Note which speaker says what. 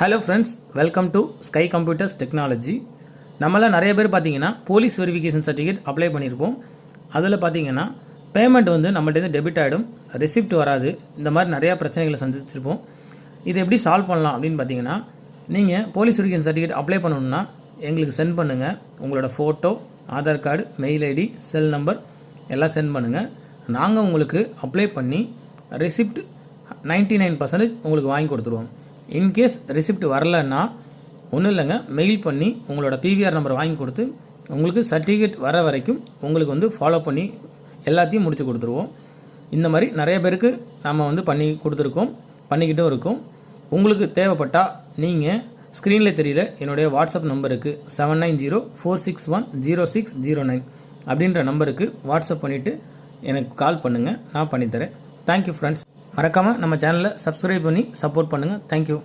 Speaker 1: Hello friends welcome to sky computers technology நம்மளாம் நிறைய பேர் பார்த்தீங்கன்னா போலீஸ் வெரிஃபிகேஷன் சர்டிஃபிகேட் அப்ளை பண்ணியிருப்போம் அதில் பார்த்தீங்கன்னா பேமெண்ட் வந்து நம்மள்டேருந்து டெபிட் ஆகிடும் ரெசிப்ட் வராது. இந்த மாதிரி நிறையா பிரச்சனைகளை சந்திச்சிருப்போம். இதை எப்படி சால்வ் பண்ணலாம் அப்படின்னு பார்த்தீங்கன்னா நீங்கள் போலீஸ் வெரிஃபிகேஷன் சர்டிஃபிகேட் அப்ளை பண்ணணும்னா எங்களுக்கு சென்ட் பண்ணுங்கள் உங்களோட photo Aadhaar card mail ID cell number எல்லாம் சென்ட் பண்ணுங்கள் நாங்கள் உங்களுக்கு அப்ளை பண்ணி ரெசிப்ட் 99% நைன் பர்சன்டேஜ் உங்களுக்கு வாங்கி கொடுத்துருவோம். இன்கேஸ் ரிசிப்ட் வரலன்னா ஒன்றும் இல்லைங்க மெயில் பண்ணி உங்களோட பிவிஆர் நம்பர் வாங்கி கொடுத்து உங்களுக்கு சர்டிஃபிகேட் வர வரைக்கும் உங்களுக்கு வந்து ஃபாலோ பண்ணி எல்லாத்தையும் முடித்து கொடுத்துருவோம். இந்த மாதிரி நிறைய பேருக்கு நம்ம வந்து பண்ணி கொடுத்துருக்கோம் பண்ணிக்கிட்டும் இருக்கோம். உங்களுக்கு தேவைப்பட்டால் நீங்கள் ஸ்க்ரீனில் தெரியல என்னுடைய வாட்ஸ்அப் நம்பருக்கு seven nine zero four six one zero six zero nine அப்படின்ற நம்பருக்கு வாட்ஸ்அப் பண்ணிவிட்டு எனக்கு கால் பண்ணுங்கள் நான் பண்ணித்தரேன். தேங்க்யூ ஃப்ரெண்ட்ஸ் மறக்காமல் நம்ம சேனலை சப்ஸ்கிரைப் பண்ணி சப்போர்ட் பண்ணுங்கள் தேங்க்யூ